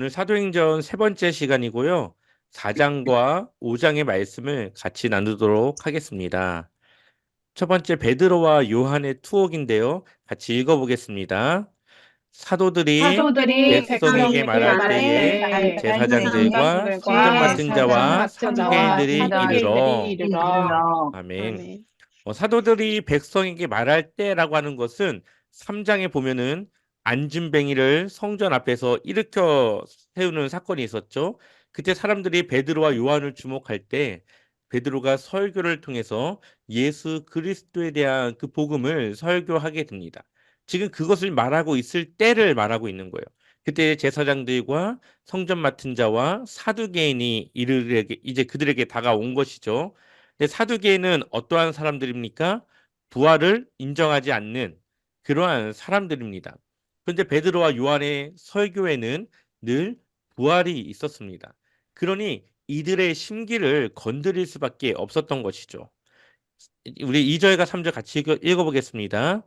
오늘 사도행전 세 번째 시간이고요. 4장과 5장의 말씀을 같이 나누도록 하겠습니다. 첫 번째 베드로와 요한의 투옥인데요. 같이 읽어보겠습니다. 사도들이, 사도들이 백성에게 말할 때에 제사장들과 성전 맡은 자와 사두개인들이 이르러 아멘. 어, 사도들이 백성에게 말할 때라고 하는 것은 3장에 보면은 안진뱅이를 성전 앞에서 일으켜 세우는 사건이 있었죠. 그때 사람들이 베드로와 요한을 주목할 때 베드로가 설교를 통해서 예수 그리스도에 대한 그 복음을 설교하게 됩니다. 지금 그것을 말하고 있을 때를 말하고 있는 거예요. 그때 제사장들과 성전 맡은 자와 사두개인이 이르게 이제 그들에게 다가온 것이죠. 근데 사두개인은 어떠한 사람들입니까? 부활을 인정하지 않는 그러한 사람들입니다. 그런데 베드로와 요한의 설교에는 늘 부활이 있었습니다. 그러니 이들의 심기를 건드릴 수밖에 없었던 것이죠. 우리 2절과 3절 같이 읽어, 보겠습니다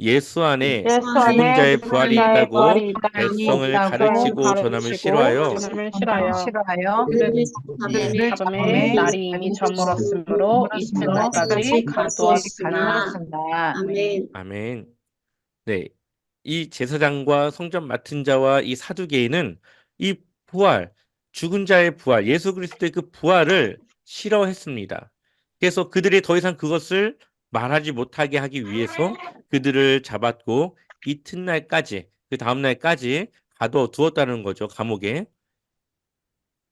예수 안에 예수 죽은 안에 자의 부활이 있다고 부활이 백성을 가르치고 전함을 싫어하여 날이 저물었으므로 날까지 가두었으나. 아멘. 아멘. 네. 이 제사장과 성전 맡은 자와 이 사두개인은 이 부활, 죽은 자의 부활, 예수 그리스도의 그 부활을 싫어했습니다. 그래서 그들이 더 이상 그것을 말하지 못하게 하기 위해서 그들을 잡았고 이튿날까지 그 다음날까지 가둬 두었다는 거죠 감옥에.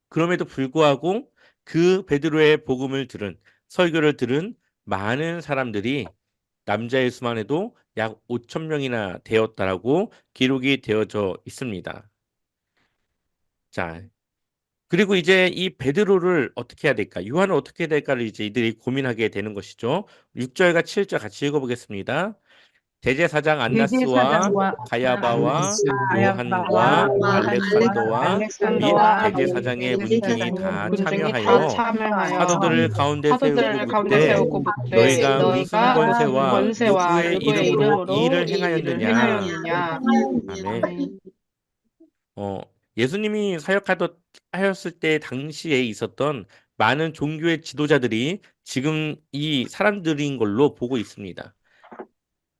그럼에도 불구하고 그 베드로의 복음을 들은 설교를 들은 많은 사람들이 남자의 수만 해도 약 5천 명이나 되었다라고 기록이 되어져 있습니다. 자, 그리고 이제 이 베드로를 어떻게 해야 될까? 요한을 어떻게 해야 될까를 이제 이들이 고민하게 되는 것이죠. 6절과 7절 같이 읽어보겠습니다. 대제사장 안나스와 가야바와 요한과 알렉산더와 및 대제사장의 문중이 다 참여하여 사도들을 가운데 세우고 묻되 너희가 무슨 권세와 누구의 이름으로 이 일을 행하였느냐? 아멘. 어, 예수님이 사역하였을 때 당시에 있었던 많은 종교의 지도자들이 지금 이 사람들인 걸로 보고 있습니다.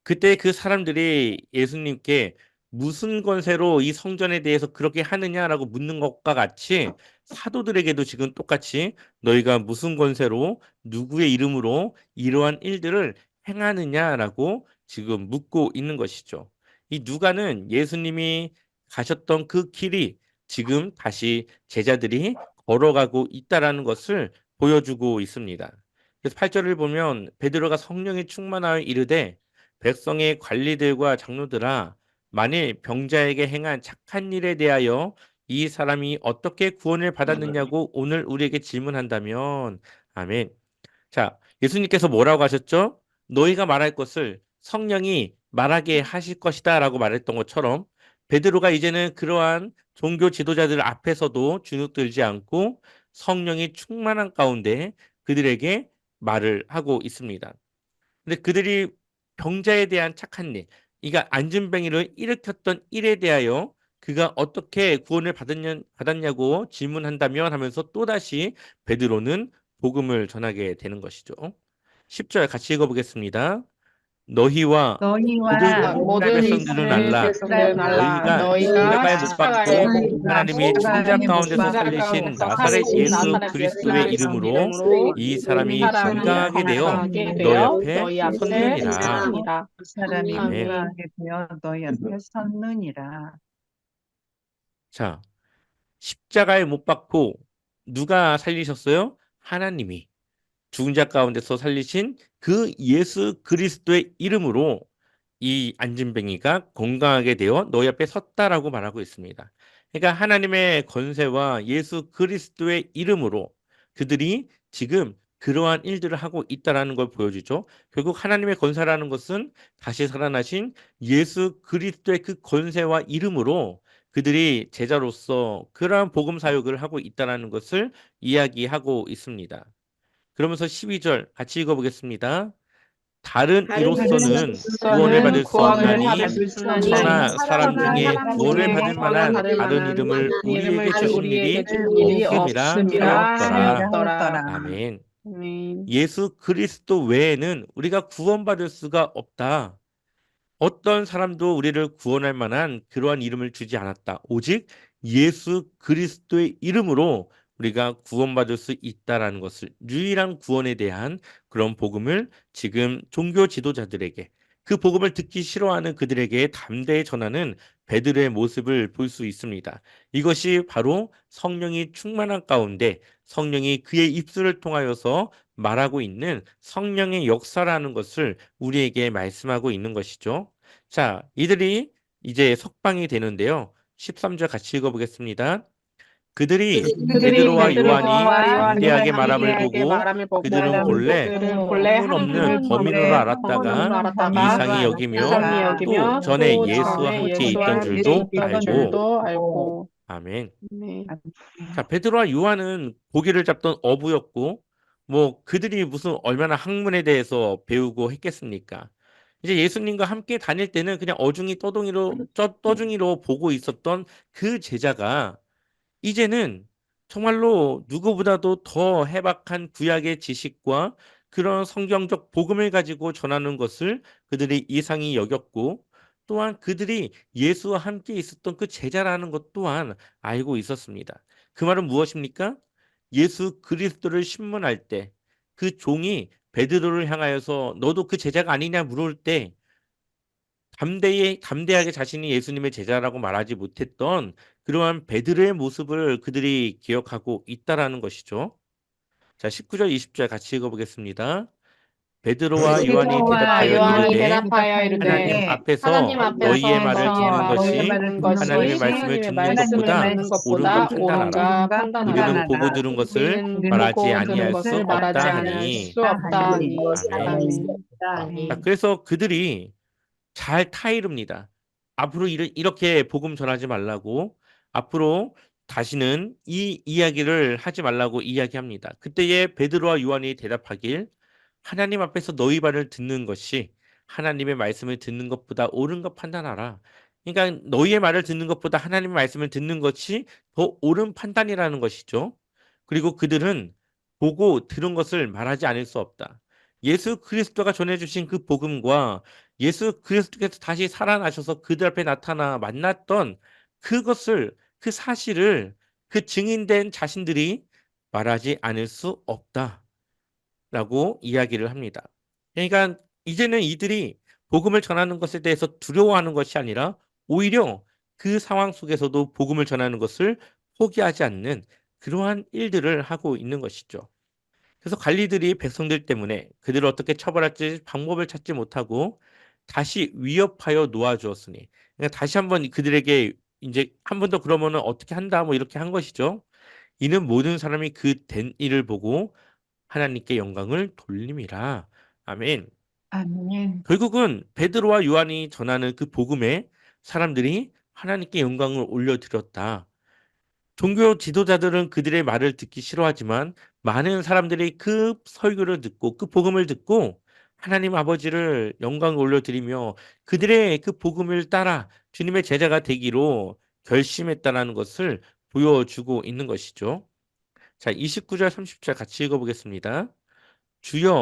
그때 그 사람들이 예수님께 무슨 권세로 이 성전에 대해서 그렇게 하느냐라고 묻는 것과 같이 사도들에게도 지금 똑같이 너희가 무슨 권세로 누구의 이름으로 이러한 일들을 행하느냐라고 지금 묻고 있는 것이죠. 이 누가는 예수님이 가셨던 그 길이 지금 다시 제자들이 걸어가고 있다라는 것을 보여주고 있습니다. 그래서 8절을 보면 베드로가 성령이 충만하여 이르되 백성의 관리들과 장로들아 만일 병자에게 행한 착한 일에 대하여 이 사람이 어떻게 구원을 받았느냐고 오늘 우리에게 질문한다면 아멘. 자, 예수님께서 뭐라고 하셨죠? 너희가 말할 것을 성령이 말하게 하실 것이다 라고 말했던 것처럼 베드로가 이제는 그러한 종교 지도자들 앞에서도 주눅들지 않고 성령이 충만한 가운데 그들에게 말을 하고 있습니다. 근데 그들이 병자에 대한 착한 일, 그러니까 안진뱅이를 일으켰던 일에 대하여 그가 어떻게 구원을 받았냐, 받았냐고 질문한다면 하면서 또다시 베드로는 복음을 전하게 되는 것이죠. 10절 같이 읽어보겠습니다. 너희와 너희와 모든 모든 백성들은 알라. 너희가 십자가에 못 박고 하나님이 천장 가운데서 살리신 나사렛 예수 그리스도의 이름으로 이 사람이 건강하게 되어 섰느니라. 그 사람이 아멘. 건강하게 되어 너희 앞에 섰느니라. 자, 십자가에 못 박고 누가 살리셨어요? 하나님이 죽은 자 가운데서 살리신 그 예수 그리스도의 이름으로 이 안진뱅이가 건강하게 되어 너희 앞에 섰다라고 말하고 있습니다. 그러니까 하나님의 권세와 예수 그리스도의 이름으로 그들이 지금 그러한 일들을 하고 있다라는 걸 보여주죠. 결국 하나님의 권세라는 것은 다시 살아나신 예수 그리스도의 그 권세와 이름으로 그들이 제자로서 그러한 복음 사역을 하고 있다라는 것을 이야기하고 있습니다. 그러면서 12절 같이 읽어보겠습니다. 다른 이로서는 구원을 받을 수 없나니 천하 사람 중에 구원을 받을 만한 다른 이름을 우리에게 주신 일이 없음이라 하였더라. 아멘. 예수 그리스도 외에는 우리가 구원받을 수가 없다. 어떤 사람도 우리를 구원할 만한 그러한 이름을 주지 않았다. 오직 예수 그리스도의 이름으로 우리가 구원받을 수 있다라는 것을 유일한 구원에 대한 그런 복음을 지금 종교 지도자들에게 그 복음을 듣기 싫어하는 그들에게 담대히 전하는 베드로의 모습을 볼 수 있습니다. 이것이 바로 성령이 충만한 가운데 성령이 그의 입술을 통하여서 말하고 있는 성령의 역사라는 것을 우리에게 말씀하고 있는 것이죠. 자, 이들이 이제 석방이 되는데요. 13절 같이 읽어보겠습니다. 그들이 베드로와 요한이 담대하게 말함을 보고 그들은 본래 허물 없는 범인으로 알았다가 이상히 여기며 또 전에 또 예수와 함께 있던 알고 줄도 알고 아멘. 네. 자, 베드로와 요한은 고기를 잡던 어부였고, 뭐 그들이 무슨 얼마나 학문에 대해서 배우고 했겠습니까? 이제 예수님과 함께 다닐 때는 그냥 어중이 떠둥이로 떠, 떠중이로 보고 있었던 그 제자가 이제는 정말로 누구보다도 더 해박한 구약의 지식과 그런 성경적 복음을 가지고 전하는 것을 그들이 이상히 여겼고 또한 그들이 예수와 함께 있었던 그 제자라는 것 또한 알고 있었습니다. 그 말은 무엇입니까? 예수 그리스도를 신문할 때 그 종이 베드로를 향하여서 너도 그 제자가 아니냐 물을 때 담대히 담대하게 자신이 예수님의 제자라고 말하지 못했던 그러한 베드로의 모습을 그들이 기억하고 있다라는 것이죠. 자, 19절 20절 같이 읽어보겠습니다. 베드로와 요한이 대답하여 요한이 대답하여 이르되 하나님 앞에서 하나님 앞에서 너희의 말을 듣는 말을 것이 하나님의 말씀을 듣는 것보다 옳은가 판단하라. 우리는 보고 들은 것을 말하지 아니할 수 말하지 없다 하니. 그래서 그들이 잘 타이릅니다. 앞으로 이렇게 복음 전하지 말라고 앞으로 다시는 이 이야기를 하지 말라고 이야기합니다. 그때에 베드로와 요한이 대답하길 하나님 앞에서 너희 말을 듣는 것이 하나님의 말씀을 듣는 것보다 옳은 것 판단하라. 그러니까 너희의 말을 듣는 것보다 하나님의 말씀을 듣는 것이 더 옳은 판단이라는 것이죠. 그리고 그들은 보고 들은 것을 말하지 않을 수 없다. 예수 그리스도가 전해주신 그 복음과 예수 그리스도께서 다시 살아나셔서 그들 앞에 나타나 만났던 그것을 그 사실을 그 증인된 자신들이 말하지 않을 수 없다라고 이야기를 합니다. 그러니까 이제는 이들이 복음을 전하는 것에 대해서 두려워하는 것이 아니라 오히려 그 상황 속에서도 복음을 전하는 것을 포기하지 않는 그러한 일들을 하고 있는 것이죠. 그래서 관리들이 백성들 때문에 그들을 어떻게 처벌할지 방법을 찾지 못하고 다시 위협하여 놓아주었으니 그러니까 다시 한번 그들에게 이제 한 번 더 그러면은 어떻게 한다 뭐 이렇게 한 것이죠. 이는 모든 사람이 그 된 일을 보고 하나님께 영광을 돌림이라. 아멘. 아멘. 결국은 베드로와 요한이 전하는 그 복음에 사람들이 하나님께 영광을 올려드렸다. 종교 지도자들은 그들의 말을 듣기 싫어하지만 많은 사람들이 그 설교를 듣고 그 복음을 듣고 하나님 아버지를 영광을 올려드리며 그들의 그 복음을 따라 주님의 제자가 되기로 결심했다는 것을 보여주고 있는 것이죠. 자, 29절 30절 같이 읽어보겠습니다. 주여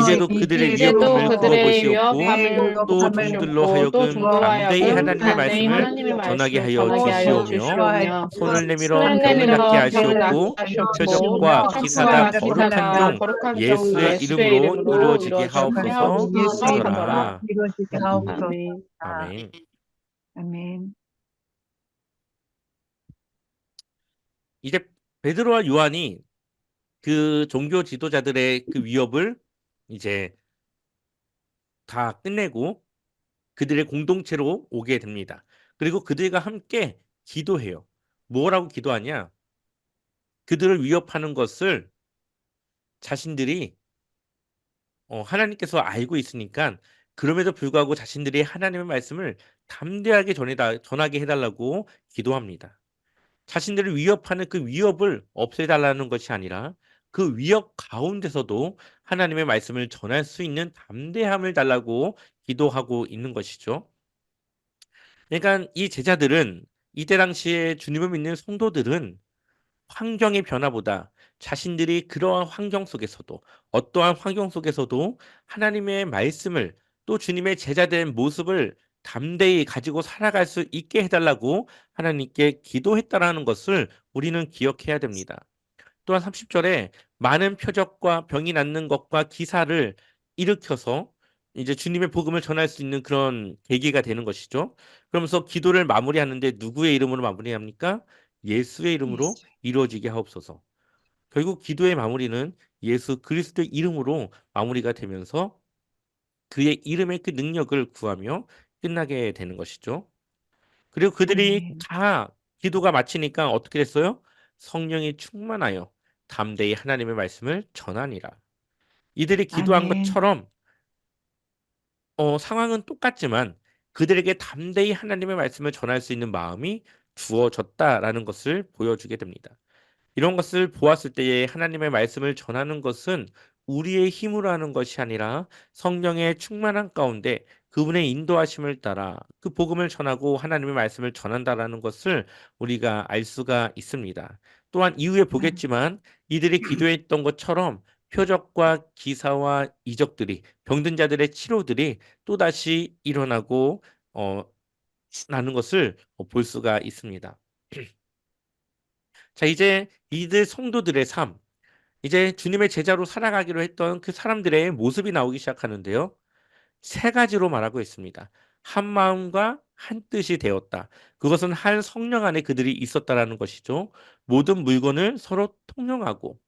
이제도 그들의 이제도 위협함을 그들의 위협함을 종들로 또 하여금 종들로 하여금 담대히 하나님의 말씀을 전하게 하여 주시오며 손을 내밀어 병을 낫게 하시옵고 표적과 기사가 거룩한 종 예수의 이름으로 이루어지게 하옵소서. 하더라. 이루어지게 하옵소서. 아멘. 아멘. 아멘. 이제 베드로와 요한이 그 종교 지도자들의 그 위협을 이제 다 끝내고 그들의 공동체로 오게 됩니다. 그리고 그들과 함께 기도해요. 뭐라고 기도하냐? 그들을 위협하는 것을 자신들이 어, 하나님께서 알고 있으니까 그럼에도 불구하고 자신들이 하나님의 말씀을 담대하게 전해다, 전하게 해달라고 기도합니다. 자신들을 위협하는 그 위협을 없애달라는 것이 아니라 그 위협 가운데서도 하나님의 말씀을 전할 수 있는 담대함을 달라고 기도하고 있는 것이죠. 그러니까 이 제자들은 이때 당시에 주님을 믿는 성도들은 환경의 변화보다 자신들이 그러한 환경 속에서도 어떠한 환경 속에서도 하나님의 말씀을 또 주님의 제자된 모습을 담대히 가지고 살아갈 수 있게 해달라고 하나님께 기도했다라는 것을 우리는 기억해야 됩니다. 또한 30절에 많은 표적과 병이 낫는 것과 기사를 일으켜서 이제 주님의 복음을 전할 수 있는 그런 계기가 되는 것이죠. 그러면서 기도를 마무리하는데 누구의 이름으로 마무리합니까? 예수의 이름으로. 이루어지게 하옵소서. 결국 기도의 마무리는 예수 그리스도의 이름으로 마무리가 되면서 그의 이름의 그 능력을 구하며 끝나게 되는 것이죠. 그리고 그들이. 다 기도가 마치니까 어떻게 됐어요? 성령이 충만하여 담대히 하나님의 말씀을 전하니라. 이들이 기도한 아멘. 것처럼 어, 상황은 똑같지만 그들에게 담대히 하나님의 말씀을 전할 수 있는 마음이 주어졌다라는 것을 보여주게 됩니다. 이런 것을 보았을 때에 하나님의 말씀을 전하는 것은 우리의 힘으로 하는 것이 아니라 성령의 충만한 가운데 그분의 인도하심을 따라 그 복음을 전하고 하나님의 말씀을 전한다라는 것을 우리가 알 수가 있습니다. 또한 이후에 보겠지만 이들이 기도했던 것처럼 표적과 기사와 이적들이 병든 자들의 치료들이 또다시 일어나고 어, 나는 것을 볼 수가 있습니다. 자, 이제 이들 성도들의 삶, 이제 주님의 제자로 살아가기로 했던 그 사람들의 모습이 나오기 시작하는데요. 세 가지로 말하고 있습니다. 한 마음과 한 뜻이 되었다. 그것은 한 성령 안에 그들이 있었다라는 것이죠. 모든 물건을 서로 통용하고,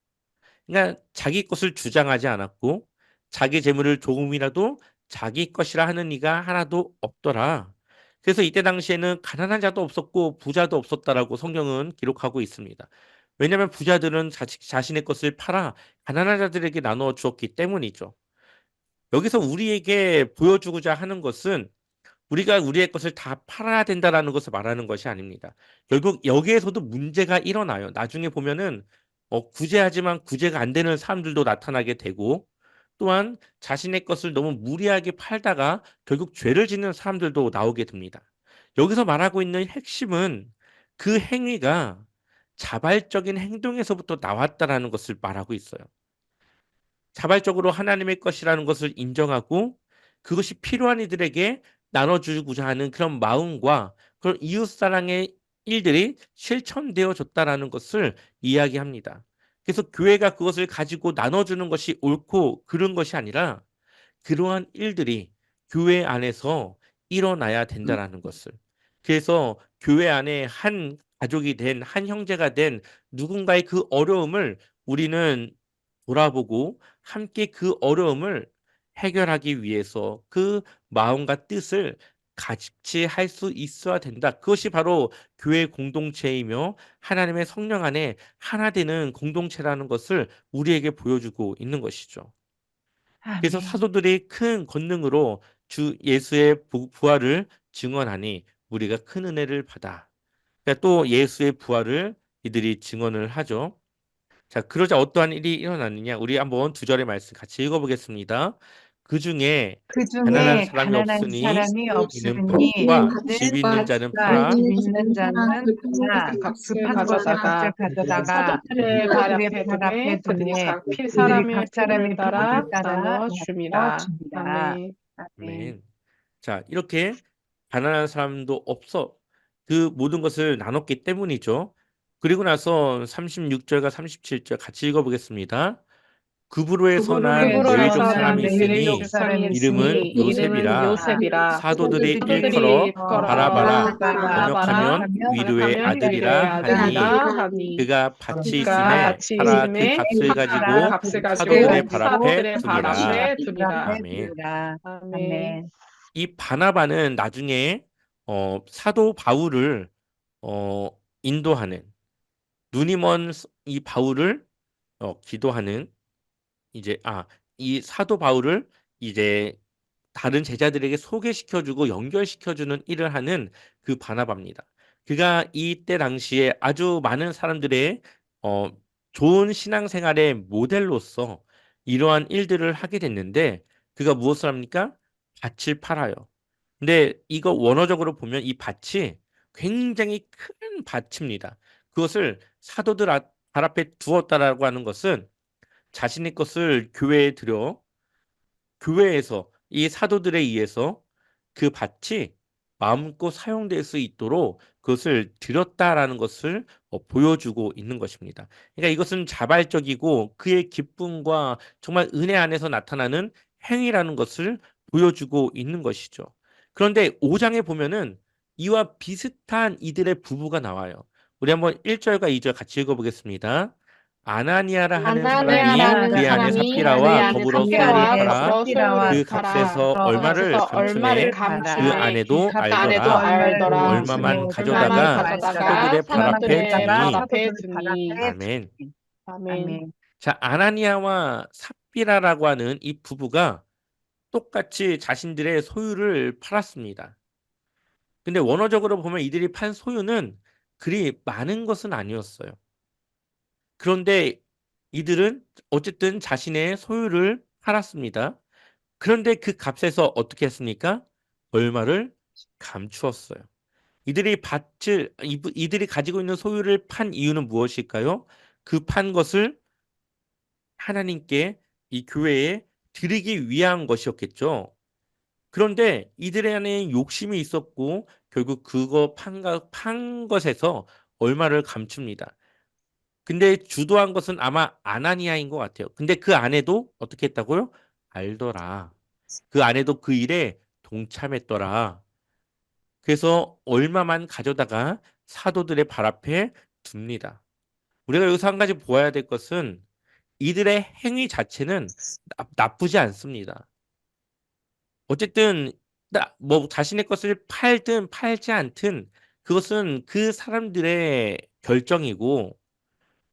그러니까 자기 것을 주장하지 않았고, 자기 재물을 조금이라도 자기 것이라 하는 이가 하나도 없더라. 그래서 이때 당시에는 가난한 자도 없었고 부자도 없었다라고 성경은 기록하고 있습니다. 왜냐하면 부자들은 자, 자신의 것을 팔아 가난한 자들에게 나누어 주었기 때문이죠. 여기서 우리에게 보여주고자 하는 것은 우리가 우리의 것을 다 팔아야 된다라는 것을 말하는 것이 아닙니다. 결국 여기에서도 문제가 일어나요. 나중에 보면은 어, 구제하지만 구제가 안 되는 사람들도 나타나게 되고 또한 자신의 것을 너무 무리하게 팔다가 결국 죄를 짓는 사람들도 나오게 됩니다. 여기서 말하고 있는 핵심은 그 행위가 자발적인 행동에서부터 나왔다라는 것을 말하고 있어요. 자발적으로 하나님의 것이라는 것을 인정하고 그것이 필요한 이들에게 나눠주고자 하는 그런 마음과 그런 이웃사랑의 일들이 실천되어졌다라는 것을 이야기합니다. 그래서 교회가 그것을 가지고 나눠주는 것이 옳고 그런 것이 아니라 그러한 일들이 교회 안에서 일어나야 된다라는 것을. 그래서 교회 안에 한 가족이 된, 한 형제가 된 누군가의 그 어려움을 우리는 돌아보고 함께 그 어려움을 해결하기 위해서 그 마음과 뜻을 같이 할 수 있어야 된다. 그것이 바로 교회 공동체이며 하나님의 성령 안에 하나 되는 공동체라는 것을 우리에게 보여주고 있는 것이죠. 그래서 아멘. 사도들이 큰 권능으로 주 예수의 부- 부활을 증언하니 우리가 큰 은혜를 받아. 그러니까 또 예수의 부활을 이들이 증언을 하죠. 자, 그러자 어떠한 일이 일어났느냐? 우리 한번 두 절의 말씀 같이 읽어보겠습니다. 그 중에 그 가난한 사람이 가난한 없으니 사람이 이는 없으니 그들 집 있는 자는 팔아 집 있는 자는 팔아 값을 급한 것을 가져다가 가져다가 사도들의 발 앞에 두매 그들이 두매 각필 그들이 사람의 필을 따라 나눠. 아멘. 아멘. 아멘. 자, 이렇게 가난한 사람도 없어. 그 모든 것을 나눴기 때문이죠. 그리고 나서 36절과 37절 같이 읽어보겠습니다. 난 그부로에서 레위족 난 사람이 있으니 사람이 이름은 있으니 요셉이라 사도들이 일컬어 바라바라 번역하면 위로의 아들이라 하니 그가 밭이 있음에 팔아 그 값을 그 가지고 값을 사도들의 발 앞에. 아멘. 아멘. 이 바나바는 나중에 어, 사도 바울을 어, 인도하는 눈이 먼 이 바울을 어, 기도하는 이제 아 이 사도 바울을 이제 다른 제자들에게 소개시켜주고 연결시켜주는 일을 하는 그 바나바입니다. 그가 이때 당시에 아주 많은 사람들의 어, 좋은 신앙생활의 모델로서 이러한 일들을 하게 됐는데 그가 무엇을 합니까? 밭을 팔아요. 근데 이거 원어적으로 보면 이 밭이 굉장히 큰 밭입니다. 그것을 사도들 앞- 발 앞에 두었다라고 하는 것은 자신의 것을 교회에 들여 교회에서 이 사도들에 의해서 그 밭이 마음껏 사용될 수 있도록 그것을 드렸다라는 것을 어, 보여주고 있는 것입니다. 그러니까 이것은 자발적이고 그의 기쁨과 정말 은혜 안에서 나타나는 행위라는 것을 보여주고 있는 것이죠. 그런데 5장에 보면은 이와 비슷한 이들의 부부가 나와요. 우리 한번 1절과 2절 같이 읽어보겠습니다. 아나니아라 하는 아나니아라는 사람이 삽비라와 그의 아내 더불어 더불어 그 값에서 얼마를 감추매 얼마를 그 감추매 아내도 그 아내도 알더라. 얼마만 가져다가 사도들의 발 앞에 주니 아멘. 아멘. 자, 아나니아와 삽비라라고 하는 이 부부가 똑같이 자신들의 소유를 팔았습니다. 근데 원어적으로 보면 이들이 판 소유는 그리 많은 것은 아니었어요. 그런데 이들은 어쨌든 자신의 소유를 팔았습니다. 그런데 그 값에서 어떻게 했습니까? 얼마를 감추었어요. 이들이 밭을 이- 이들이 가지고 있는 소유를 판 이유는 무엇일까요? 그 판 것을 하나님께 이 교회에 드리기 위한 것이었겠죠. 그런데 이들의 안에 욕심이 있었고 결국 그거 판, 가- 판 것에서 얼마를 감춥니다. 근데 주도한 것은 아마 아나니아인 것 같아요. 근데 그 아내도 어떻게 했다고요? 알더라. 그 아내도 그 일에 동참했더라. 그래서 얼마만 가져다가 사도들의 발 앞에 둡니다. 우리가 여기서 한 가지 보아야 될 것은 이들의 행위 자체는 나, 나쁘지 않습니다. 어쨌든 나- 뭐 자신의 것을 팔든 팔지 않든 그것은 그 사람들의 결정이고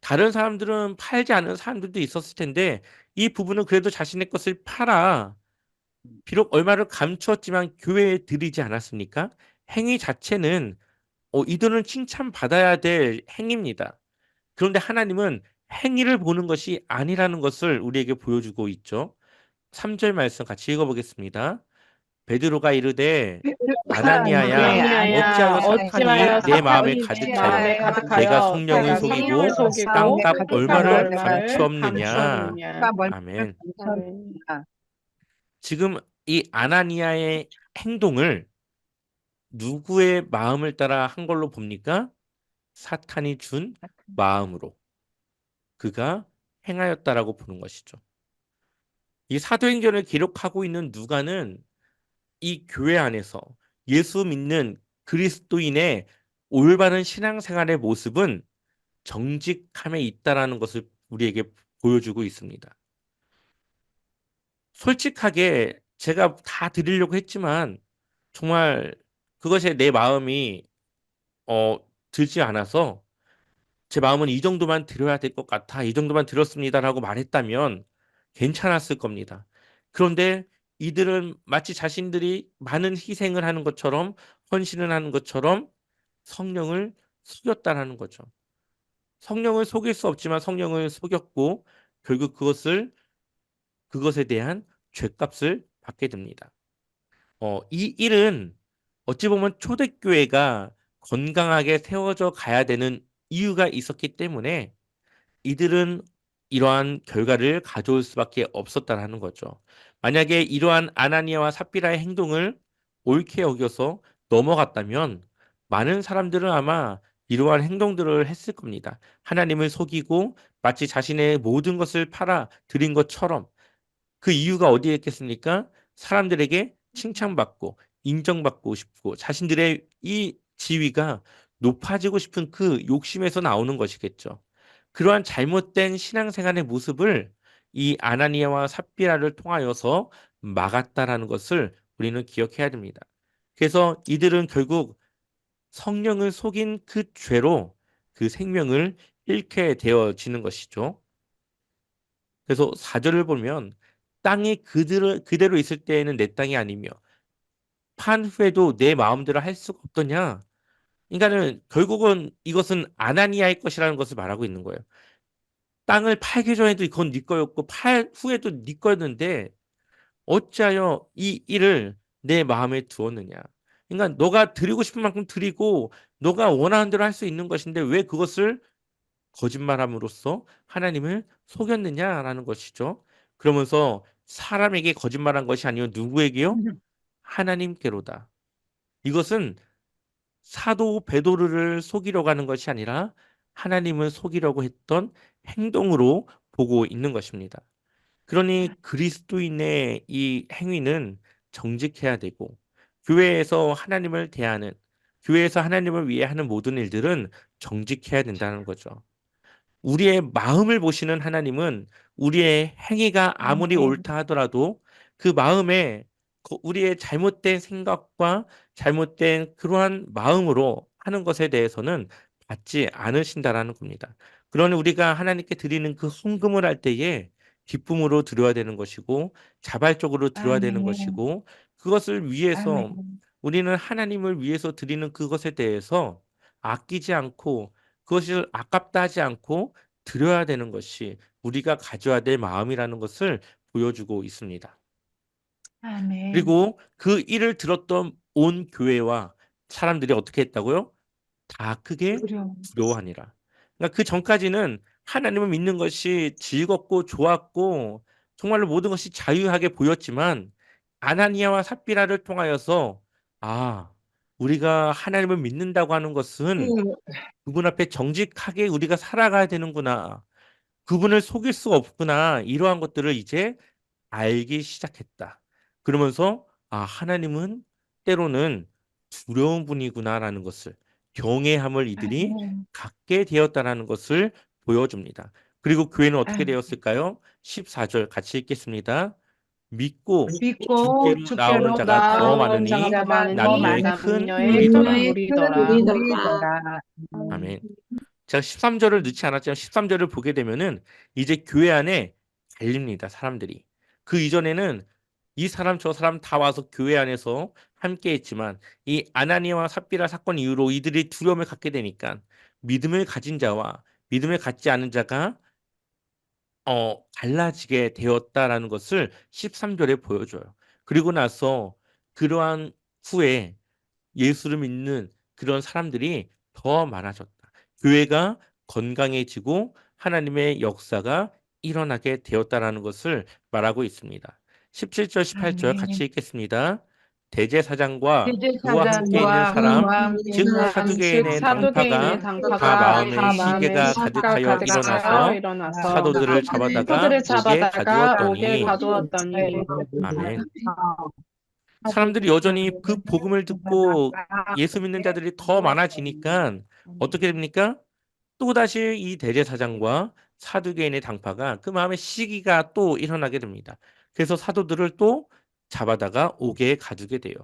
다른 사람들은 팔지 않은 사람들도 있었을 텐데 이 부부는 그래도 자신의 것을 팔아 비록 얼마를 감추었지만 교회에 드리지 않았습니까? 행위 자체는 어, 이들은 칭찬받아야 될 행위입니다. 그런데 하나님은 행위를 보는 것이 아니라는 것을 우리에게 보여주고 있죠. 3절 말씀 같이 읽어보겠습니다. 베드로가 이르되 아나니아야 어찌 하여 어찌하여 사탄이 내 마음에 마음에 가득하여 내가 성령을 속이고 땅값 얼마를 감추었느냐. 아멘. 지금 이 아나니아의 행동을 누구의 마음을 따라 한 걸로 봅니까? 사탄이 준 마음으로 그가 행하였다라고 보는 것이죠. 이 사도행전을 기록하고 있는 누가는 이 교회 안에서 예수 믿는 그리스도인의 올바른 신앙생활의 모습은 정직함에 있다라는 것을 우리에게 보여주고 있습니다. 솔직하게 제가 다 드리려고 했지만 정말 그것에 내 마음이 어 들지 않아서 제 마음은 이 정도만 드려야 될 것 같아. 이 정도만 드렸습니다라고 말했다면 괜찮았을 겁니다. 그런데 이들은 마치 자신들이 많은 희생을 하는 것처럼 헌신을 하는 것처럼 성령을 속였다라는 거죠. 성령을 속일 수 없지만 성령을 속였고 결국 그것을 그것에 대한 죄값을 받게 됩니다. 어, 이 일은 어찌 보면 초대교회가 건강하게 세워져 가야 되는 이유가 있었기 때문에 이들은 이러한 결과를 가져올 수밖에 없었다라는 거죠. 만약에 이러한 아나니아와 삽비라의 행동을 옳게 여겨서 넘어갔다면 많은 사람들은 아마 이러한 행동들을 했을 겁니다. 하나님을 속이고 마치 자신의 모든 것을 팔아 드린 것처럼 그 이유가 어디에 있겠습니까? 사람들에게 칭찬받고 인정받고 싶고 자신들의 이 지위가 높아지고 싶은 그 욕심에서 나오는 것이겠죠. 그러한 잘못된 신앙생활의 모습을 이 아나니아와 삽비라를 통하여서 막았다라는 것을 우리는 기억해야 됩니다. 그래서 이들은 결국 성령을 속인 그 죄로 그 생명을 잃게 되어지는 것이죠. 그래서 사절을 보면 땅이 그대로, 그대로 있을 때에는 내 땅이 아니며 판 후에도 내 마음대로 할 수가 없더냐. 그러니까는 결국은 이것은 아나니아의 것이라는 것을 말하고 있는 거예요. 땅을 팔기 전에도 그건 네 거였고 팔 후에도 네 거였는데 어찌하여 이 일을 내 마음에 두었느냐. 그러니까 너가 드리고 싶은 만큼 드리고 너가 원하는 대로 할 수 있는 것인데 왜 그것을 거짓말함으로써 하나님을 속였느냐라는 것이죠. 그러면서 사람에게 거짓말한 것이 아니요 누구에게요? 하나님께로다. 이것은 사도 베드로를 속이려고 하는 것이 아니라 하나님을 속이려고 했던 행동으로 보고 있는 것입니다. 그러니 그리스도인의 이 행위는 정직해야 되고 교회에서 하나님을 대하는 교회에서 하나님을 위해 하는 모든 일들은 정직해야 된다는 거죠. 우리의 마음을 보시는 하나님은 우리의 행위가 아무리. 옳다 하더라도 그 마음에 그 우리의 잘못된 생각과 잘못된 그러한 마음으로 하는 것에 대해서는 받지 않으신다라는 겁니다. 그러니 우리가 하나님께 드리는 그 헌금을 할 때에 기쁨으로 드려야 되는 것이고 자발적으로 드려야 되는 아멘. 것이고 그것을 위해서 아멘. 우리는 하나님을 위해서 드리는 그것에 대해서 아끼지 않고 그것을 아깝다 하지 않고 드려야 되는 것이 우리가 가져야 될 마음이라는 것을 보여주고 있습니다. 아멘. 그리고 그 일을 들었던 온 교회와 사람들이 어떻게 했다고요? 다 크게. 두려워하니라. 그러니까 그 전까지는 하나님을 믿는 것이 즐겁고 좋았고 정말로 모든 것이 자유하게 보였지만 아나니아와 삽비라를 통하여서 아 우리가 하나님을 믿는다고 하는 것은 음. 그분 앞에 정직하게 우리가 살아가야 되는구나. 그분을 속일 수 없구나. 이러한 것들을 이제 알기 시작했다. 그러면서 아 하나님은 때로는 두려운 분이구나라는 것을 경외함을 이들이 아멘. 갖게 되었다라는 것을 보여줍니다. 그리고 교회는 어떻게 아멘. 되었을까요? 14절 같이 읽겠습니다. 믿고 믿고 주께로 나오는 자가 더 많으니 남녀의 큰. 무리더라. 아멘. 제가 13절을 넣지 않았지만 13절을 보게 되면은 이제 교회 안에 갈립니다. 사람들이. 그 이전에는 이 사람 저 사람 다 와서 교회 안에서 함께 했지만 이 아나니아와 삽비라 사건 이후로 이들이 두려움을 갖게 되니까 믿음을 가진 자와 믿음을 갖지 않은 자가 어 갈라지게 되었다라는 것을 13절에 보여줘요. 그리고 나서 그러한 후에 예수를 믿는 그런 사람들이 더 많아졌다. 교회가 건강해지고 하나님의 역사가 일어나게 되었다라는 것을 말하고 있습니다. 17절, 18절 아멘. 같이 읽겠습니다. 대제사장과 그와 함께 있는 사람, 즉 사두개인의 당파가 다 마음에 다 시계가 가득하여 일어나서 사도들을 잡아다가 옥에 가두었더니 아멘. 사람들이 여전히 그 복음을 듣고 예수 믿는 자들이 더 많아지니까 어떻게 됩니까? 또다시 이 대제사장과 사두개인의 당파가 그 마음에 시기가 또 일어나게 됩니다. 그래서 사도들을 또 잡아다가 옥에 가두게 돼요.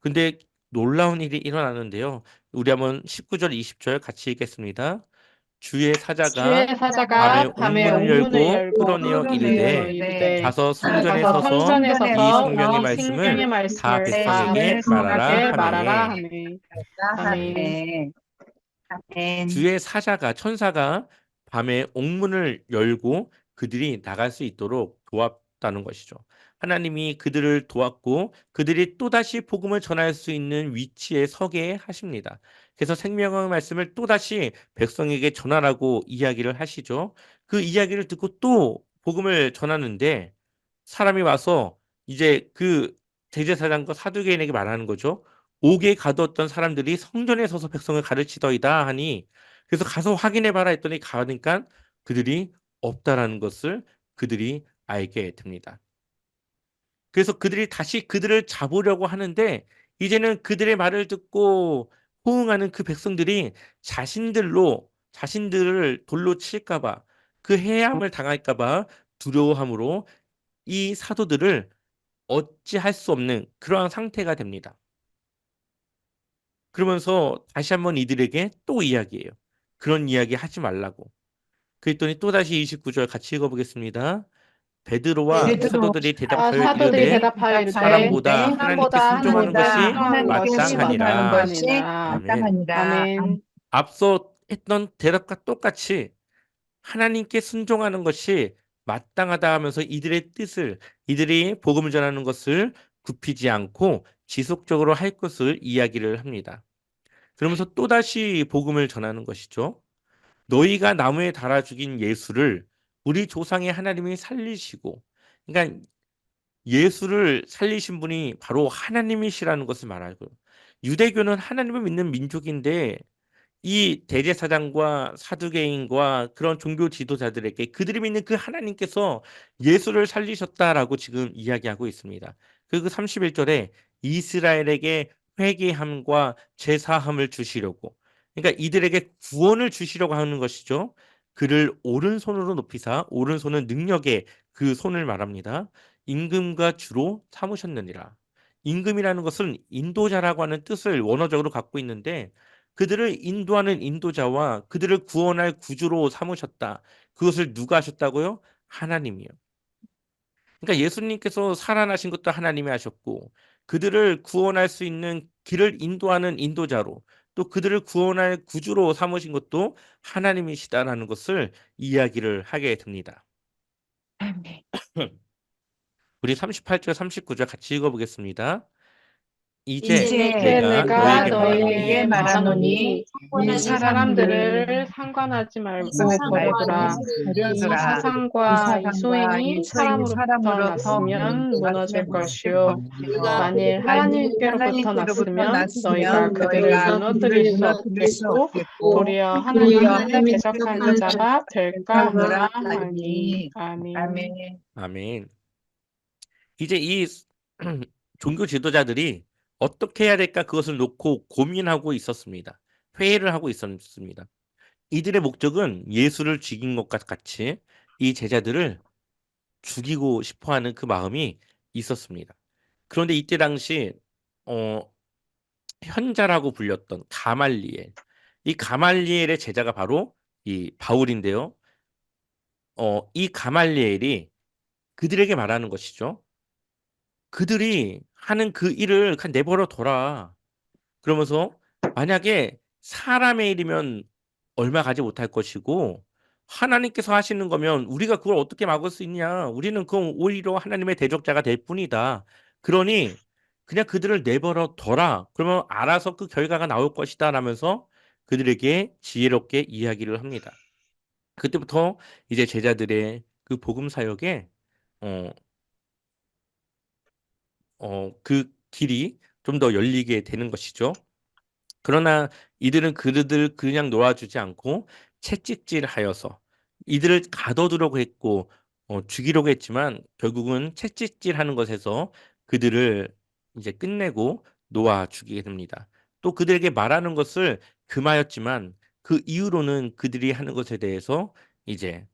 근데 놀라운 일이 일어나는데요. 우리 한번 19절, 20절 같이 읽겠습니다. 주의 사자가 주의 사자가 밤에 옥문을 열고 열고 끌어내어 이르되 가서 성전에 가서 서서 성전에 서서 이 생명의 이 말씀을 다 백성에게 다 말하라 아멘. 아멘. 주의 사자가 천사가 밤에 옥문을 열고 그들이 나갈 수 있도록 도왔 다는 것이죠. 하나님이 그들을 도왔고 그들이 또다시 복음을 전할 수 있는 위치에 서게 하십니다. 그래서 생명의 말씀을 또다시 백성에게 전하라고 이야기를 하시죠. 그 이야기를 듣고 또 복음을 전하는데 사람이 와서 이제 그 대제사장과 사두개인에게 말하는 거죠. 옥에 가두었던 사람들이 성전에 서서 백성을 가르치더이다 하니 그래서 가서 확인해 봐라 했더니 가니까 그들이 없다라는 것을 그들이 알게 됩니다. 그래서 그들이 다시 그들을 잡으려고 하는데 이제는 그들의 말을 듣고 호응하는 그 백성들이 자신들로 자신들을 돌로 칠까봐 그 해함을 당할까봐 두려워함으로 이 사도들을 어찌할 수 없는 그러한 상태가 됩니다. 그러면서 다시 한번 이들에게 또 이야기해요. 그런 이야기 하지 말라고. 그랬더니 또다시 29절 같이 읽어보겠습니다. 베드로와 베드로, 사도들이 아, 대답하여 사도들이 이르되 대답하여 이르되 사람보다 하나님께 순종하는 것이. 마땅하니라. 아멘. 앞서 했던 대답과 똑같이 하나님께 순종하는 것이 마땅하다 하면서 이들의 뜻을 이들이 복음을 전하는 것을 굽히지 않고 지속적으로 할 것을 이야기를 합니다. 그러면서 또다시 복음을 전하는 것이죠. 너희가 나무에 달아 죽인 예수를 우리 조상의 하나님이 살리시고 그러니까 예수를 살리신 분이 바로 하나님이시라는 것을 말하고 유대교는 하나님을 믿는 민족인데 이 대제사장과 사두개인과 그런 종교 지도자들에게 그들이 믿는 그 하나님께서 예수를 살리셨다라고 지금 이야기하고 있습니다. 그리고 31절에 이스라엘에게 회개함과 제사함을 주시려고 그러니까 이들에게 구원을 주시려고 하는 것이죠. 그를 오른손으로 높이사 오른손은 능력의 그 손을 말합니다. 임금과 주로 삼으셨느니라. 임금이라는 것은 인도자라고 하는 뜻을 원어적으로 갖고 있는데 그들을 인도하는 인도자와 그들을 구원할 구주로 삼으셨다. 그것을 누가 하셨다고요? 하나님이요. 그러니까 예수님께서 살아나신 것도 하나님이 하셨고 그들을 구원할 수 있는 길을 인도하는 인도자로 또 그들을 구원할 구주로 삼으신 것도 하나님이시다라는 것을 이야기를 하게 됩니다. 아멘. 우리 38절 39절 같이 읽어보겠습니다. 이제, 이제 내가, 내가 너희에게 말하노니 이 사람들을 상관하지 말고 버려두라. 이 사상과 이 소인이 사람으로부터 났으면 무너질 것이요. 만일 하나님께로부터 났으면 너희가 그들을 무너뜨릴 수 없겠고 도리어 하나님을 대적하는 자가 될까 하노라 하니. 아멘. 아멘. 이제 이 종교 지도자들이 어떻게 해야 될까 그것을 놓고 고민하고 있었습니다. 회의를 하고 있었습니다. 이들의 목적은 예수를 죽인 것과 같이 이 제자들을 죽이고 싶어하는 그 마음이 있었습니다. 그런데 이때 당시 어, 현자라고 불렸던 가말리엘, 이 가말리엘의 제자가 바로 이 바울인데요. 어, 이 가말리엘이 그들에게 말하는 것이죠. 그들이 하는 그 일을 그냥 내버려 둬라. 그러면서 만약에 사람의 일이면 얼마 가지 못할 것이고 하나님께서 하시는 거면 우리가 그걸 어떻게 막을 수 있냐? 우리는 그건 오히려 하나님의 대적자가 될 뿐이다. 그러니 그냥 그들을 내버려 둬라. 그러면 알아서 그 결과가 나올 것이다. 라면서 그들에게 지혜롭게 이야기를 합니다. 그때부터 이제 제자들의 그 복음 사역에 어, 어, 그 길이 좀 더 열리게 되는 것이죠. 그러나 이들은 그들을 그냥 놓아주지 않고 채찍질하여서 이들을 가둬두려고 했고 어, 죽이려고 했지만 결국은 채찍질하는 것에서 그들을 이제 끝내고 놓아 죽이게 됩니다. 또 그들에게 말하는 것을 금하였지만 그 이후로는 그들이 하는 것에 대해서 이제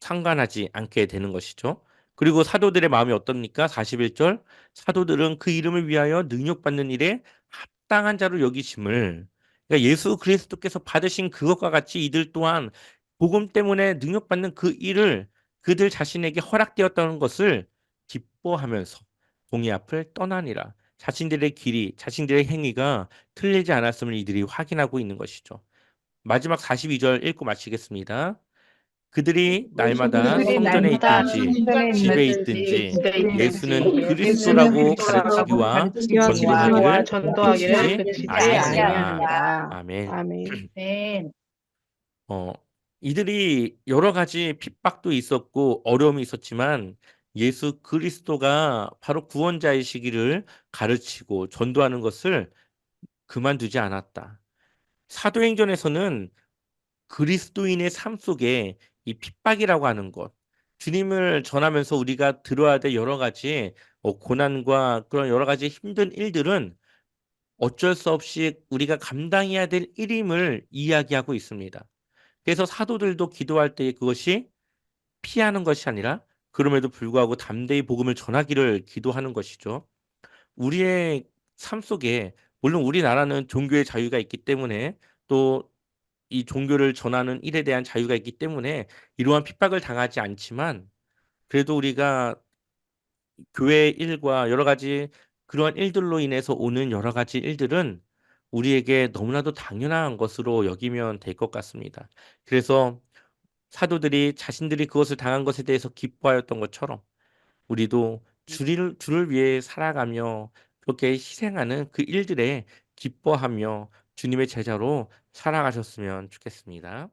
상관하지 않게 되는 것이죠. 그리고 사도들의 마음이 어떻습니까? 41절 사도들은 그 이름을 위하여 능력받는 일에 합당한 자로 여기심을 그러니까 예수 그리스도께서 받으신 그것과 같이 이들 또한 복음 때문에 능력받는 그 일을 그들 자신에게 허락되었다는 것을 기뻐하면서 공의 앞을 떠나니라. 자신들의 길이, 자신들의 행위가 틀리지 않았음을 이들이 확인하고 있는 것이죠. 마지막 42절 읽고 마치겠습니다. 그들이 날마다 성전에 날마다 있든지 성전에 집에 있든지 집에 있든지 예수는 그리스도라고 가르치기와 전도하기를 그치지 아니하니라. 아니하니라. 아멘. 아멘. 아멘. 어, 이들이 여러 가지 핍박도 있었고 어려움이 있었지만 예수 그리스도가 바로 구원자이시기를 가르치고 전도하는 것을 그만두지 않았다. 사도행전에서는 그리스도인의 삶 속에 이 핍박이라고 하는 것, 주님을 전하면서 우리가 들어야 될 여러 가지 어, 고난과 그런 여러 가지 힘든 일들은 어쩔 수 없이 우리가 감당해야 될 일임을 이야기하고 있습니다. 그래서 사도들도 기도할 때 그것이 피하는 것이 아니라 그럼에도 불구하고 담대히 복음을 전하기를 기도하는 것이죠. 우리의 삶 속에 물론 우리나라는 종교의 자유가 있기 때문에 또 이 종교를 전하는 일에 대한 자유가 있기 때문에 이러한 핍박을 당하지 않지만 그래도 우리가 교회 일과 여러 가지 그러한 일들로 인해서 오는 여러 가지 일들은 우리에게 너무나도 당연한 것으로 여기면 될 것 같습니다. 그래서 사도들이 자신들이 그것을 당한 것에 대해서 기뻐하였던 것처럼 우리도 주를, 주를 위해 살아가며 그렇게 희생하는 그 일들에 기뻐하며 주님의 제자로 살아가셨으면 좋겠습니다.